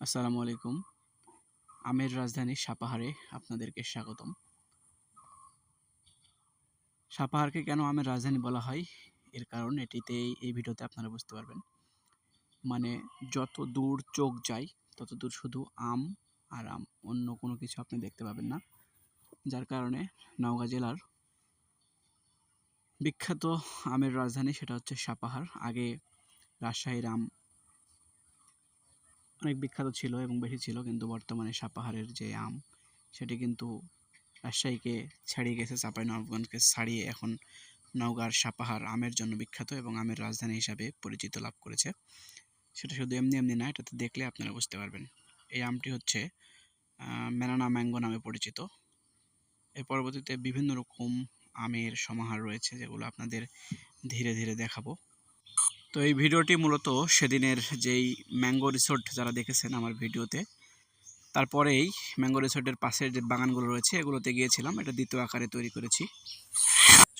আসসালামু আলাইকুম। আমের রাজধানী সাপাহারে আপনাদেরকে স্বাগতম। সাপাহারকে কেন আমের রাজধানী বলা হয়? এর কারণ এটিতে এই ভিডিওতে আপনারা বুঝতে পারবেন। মানে যত দূর চোখ যায়, তত দূর শুধু আম আর আম, অন্য কোনো কিছু আপনি দেখতে পাবেন না। যার কারণে নওগাঁ জেলার বিখ্যাত আমের রাজধানী সেটা হচ্ছে সাপাহার। আগে রাজশাহীর আম অনেক বিখ্যাত ছিল এবং বেশি ছিল, কিন্তু বর্তমানে সাপাহারের যে আম, সেটি কিন্তু রাজশাহীকে ছাড়িয়ে গেছে চাঁপাইনবাবগঞ্জকে ছাড়িয়ে এখন নওগাঁর সাপাহার আমের জন্য বিখ্যাত এবং আমের রাজধানী হিসাবে পরিচিত লাভ করেছে। সেটা শুধু এমনি এমনি না এটাতে দেখলে আপনারা বুঝতে পারবেন। এই আমটি হচ্ছে মেনানা ম্যাঙ্গো নামে পরিচিত। এর পরবর্তীতে বিভিন্ন রকম আমের সমাহার রয়েছে, যেগুলো আপনাদের ধীরে ধীরে দেখাবো। তো এই ভিডিওটি মূলত সেদিনের যেই ম্যাঙ্গো রিসোর্ট যারা দেখেছেন আমার ভিডিওতে, তারপরেই ম্যাঙ্গো রিসোর্টের পাশের যে বাগানগুলো রয়েছে, এগুলোতে গিয়েছিলাম। এটা দ্বিতীয় আকারে তৈরি করেছি।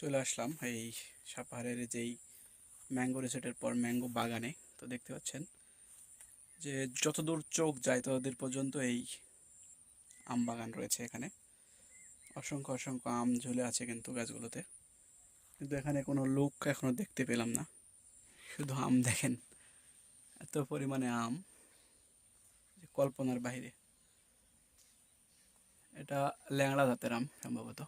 চলে আসলাম এই সাপাহারের যেই ম্যাঙ্গো রিসোর্টের পর ম্যাঙ্গো বাগানে। তো দেখতে পাচ্ছেন যে যতদূর চোখ যায় ততদূর পর্যন্ত এই আম বাগান রয়েছে এখানে। অসংখ্য অসংখ্য আম ঝুলে আছে কিন্তু গাছগুলোতে। কিন্তু এখানে কোনো লোক এখনও দেখতে পেলাম না। শুধু আম দেখেন। এত পরিমাণে আম কল্পনার বাইরে। এটা ল্যাংড়া জাতের আম সম্ভবত।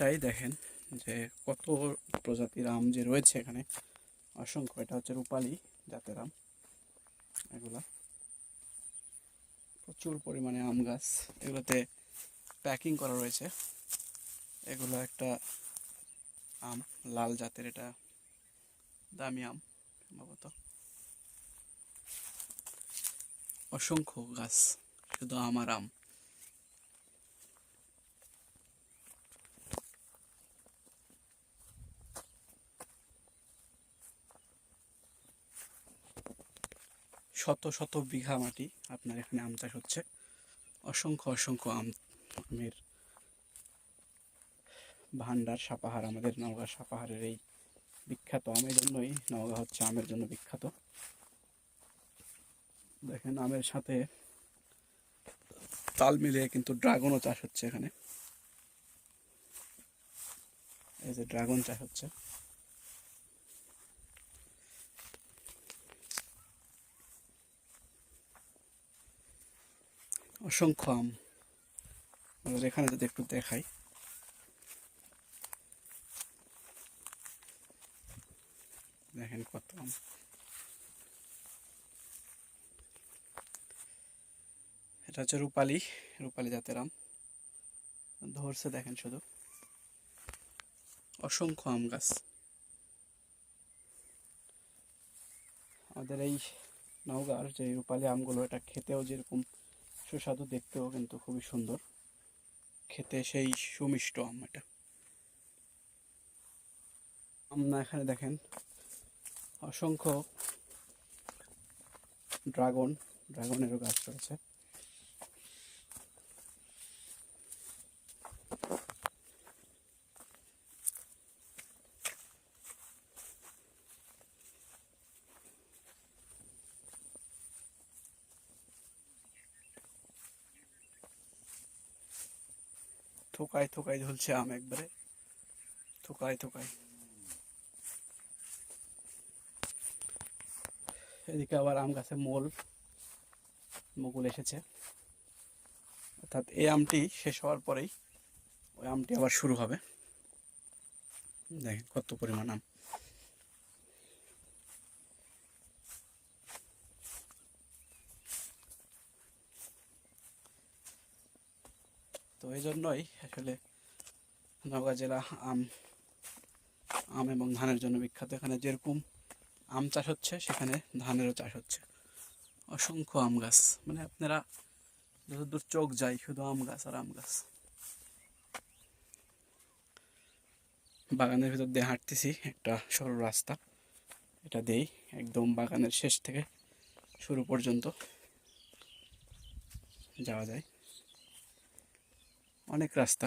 এটাই দেখেন যে কত প্রজাতির আম যে রয়েছে এখানে। অসংখ্য, এটা হচ্ছে রূপালি জাতের আম এগুলা। প্রচুর পরিমাণে আম গাছ, এগুলোতে প্যাকিং করা রয়েছে। এগুলো একটা আম, লাল জাতের এটা দামি আম সম্ভবত। অসংখ্য গাছ, শুধু আমার আম। শত শত বিঘা মাটি আপনার এখানে আম চাষ হচ্ছে। অসংখ্য অসংখ্য আম আমের ভান্ডার সাপাহার, আমাদের নওগাঁ সাপাহারের এই বিখ্যাত আমের জন্যই নওগাঁ হচ্ছে আমের জন্য বিখ্যাত। দেখেন আমের সাথে তাল মিলিয়ে কিন্তু ড্রাগনও চাষ হচ্ছে এখানে। এই যে ড্রাগন চাষ হচ্ছে। অসংখ্য আম। আমাদের এখানে যদি একটু দেখাই। দেখেন কত আম। এটা হচ্ছে রূপালি রূপালি জাতের আম। ধরছে দেখেন শুধু। অসংখ্য আম গাছ। আমাদের এই নওগাঁর যে রূপালি আমগুলো, এটা খেতেও যেরকম সুস্বাদু, দেখতেও কিন্তু খুবই সুন্দর। খেতে সেই সুমিষ্ট আম এটা। আমরা এখানে দেখেন, অসংখ্য ড্রাগন, ড্রাগনেরও গাছ রয়েছে। থোকায় থোকায় ঝুলছে আম একবারে। থোকায় থোকায়। এদিকে আবার আম গাছে মোল মুকুল এসেছে। অর্থাৎ এই আমটি শেষ হওয়ার পরেই ওই আমটি আবার শুরু হবে। দেখেন কত পরিমাণ আম। তো এই জন্যই আসলে নওগাঁ জেলা আম আম এবং ধানের জন্য বিখ্যাত। এখানে যেরকম আম চাষ হচ্ছে, সেখানে ধানেরও চাষ হচ্ছে। অসংখ্য আম গাছ। মানে আপনারা যতদূর চোখ যায়, শুধু আম গাছ আর আম গাছ। বাগানের ভিতর দিয়ে হাঁটতেছি, একটা সরু রাস্তা। এটা দেই একদম বাগানের শেষ থেকে শুরু পর্যন্ত যাওয়া যায়। অনেক রাস্তা